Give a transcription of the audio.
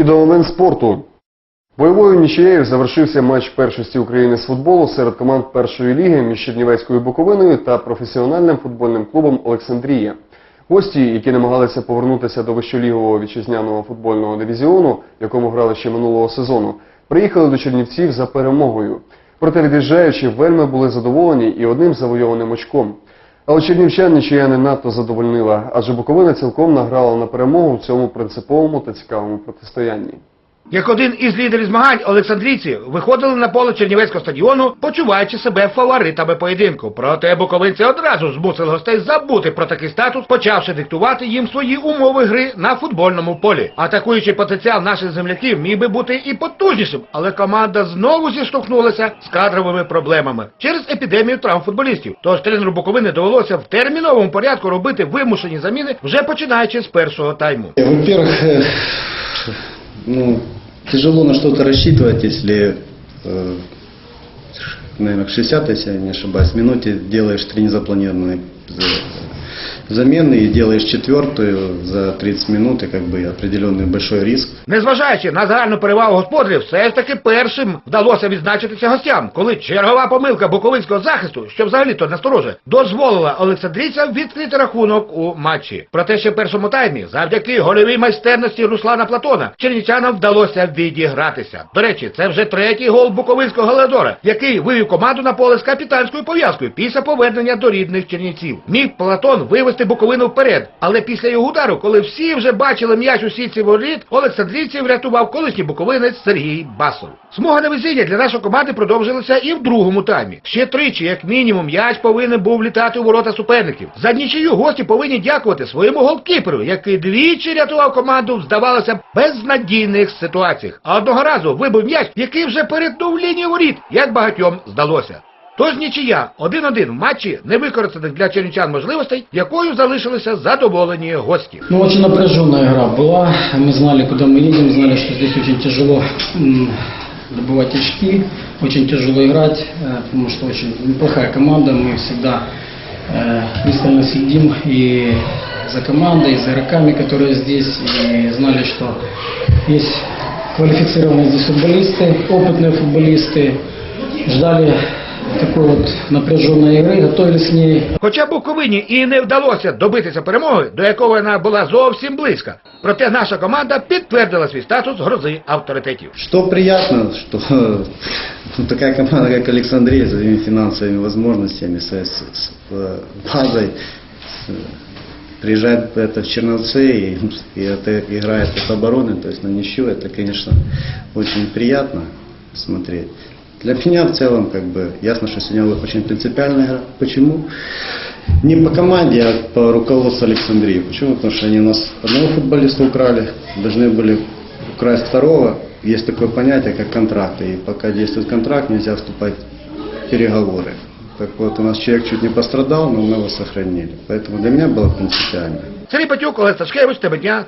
І до момент спорту. Бойовою нічиєю завершився матч першості України з футболу серед команд першої ліги між Чернівецькою Буковиною та професіональним футбольним клубом Олександрія. Гості, які намагалися повернутися до вищолігового вітчизняного футбольного дивізіону, якому грали ще минулого сезону, приїхали до Чернівців за перемогою. Проте від'їжджаючи, вельми були задоволені і одним завойованим очком. Але чернівчан нічия не надто задовольнила, адже Буковина цілком награла на перемогу в цьому принциповому та цікавому протистоянні. Як один із лідерів змагань олександрійці виходили на поле Чернівецького стадіону, почуваючи себе фаворитами поєдинку. Проте буковинці одразу змусили гостей забути про такий статус, почавши диктувати їм свої умови гри на футбольному полі. Атакуючий потенціал наших земляків міг би бути і потужнішим, але команда знову зіштовхнулася з кадровими проблемами через епідемію травм футболістів. Тож тренеру Буковини довелося в терміновому порядку робити вимушені заміни вже починаючи з першого тайму. Во-первых, э, ну, тяжело на что-то рассчитывать, если, э, наверное, к 60 если я не ошибаюсь, минуте делаешь три незапланированные за- замены и делаешь четвертую за 30 минут, и как бы определенный большой риск. Незважаючи на загальну перевагу господарів, все ж таки першим вдалося відзначитися гостям, коли чергова помилка буковинського захисту, що взагалі-то настороже, дозволила Олександрійцям відкрити рахунок у матчі. Проте ще в першому таймі, завдяки гольовій майстерності Руслана Платона, чернівчанам вдалося відігратися. До речі, це вже третій гол буковинського Галадора, який вивів команду на поле з капітанською пов'язкою після повернення до рідних чернівців. Міг Платон вивести Буковину вперед, але після його удару, коли всі вже бачили м'яч у сітці воріт, Олександрійців врятував колишній буковинець Сергій Басов. Смуга невезіння для нашої команди продовжилася і в другому таймі. Ще тричі, як мінімум, м'яч повинен був літати у ворота суперників. За нічию гості повинні дякувати своєму голкіперу, який двічі рятував команду в, здавалося б, безнадійних ситуаціях. А одного разу вибив м'яч, який вже перетнув лінію воріт, як багатьом здалося. Тож нічия 1-1 в матчі невикористаних для чернівчан можливостей, якою залишилися задоволені гості. Ну, очень напряженная игра была. Мы знали, куда мы едем, знали, что здесь очень тяжело м, добывать очки, очень тяжело играть, э, потому что очень неплохая команда. Мы всегда э, пристально следим и за командой, и за игроками, которые здесь, и знали, что есть квалифицированные здесь футболисты, опытные футболисты. Ждали такой вот напряженной игры, готовились к ней. Хоча Буковині і не вдалося добитися перемоги, до якої вона була зовсім близька. Проте наша команда підтвердила свій статус грози авторитетів. Что приятно, что ну, такая команда, как Александрия, с своими финансовыми возможностями, с, с- с, э, базой, с, э, приезжает это в Черновцы и, и это играет от обороны, то есть на ничью, это, конечно, очень приятно смотреть. Для меня в целом, как бы, ясно, что сегодня очень принципиальная игра. Почему? Не по команде, а по руководству Александрии. Почему? Потому что они у нас одного футболиста украли, должны были украсть второго. Есть такое понятие, как контракты. И пока действует контракт, нельзя вступать в переговоры. Так вот, у нас человек чуть не пострадал, но мы его сохранили. Поэтому для меня было принципиально. Сергій Патюк, Олег Сташкевич, тебе дня,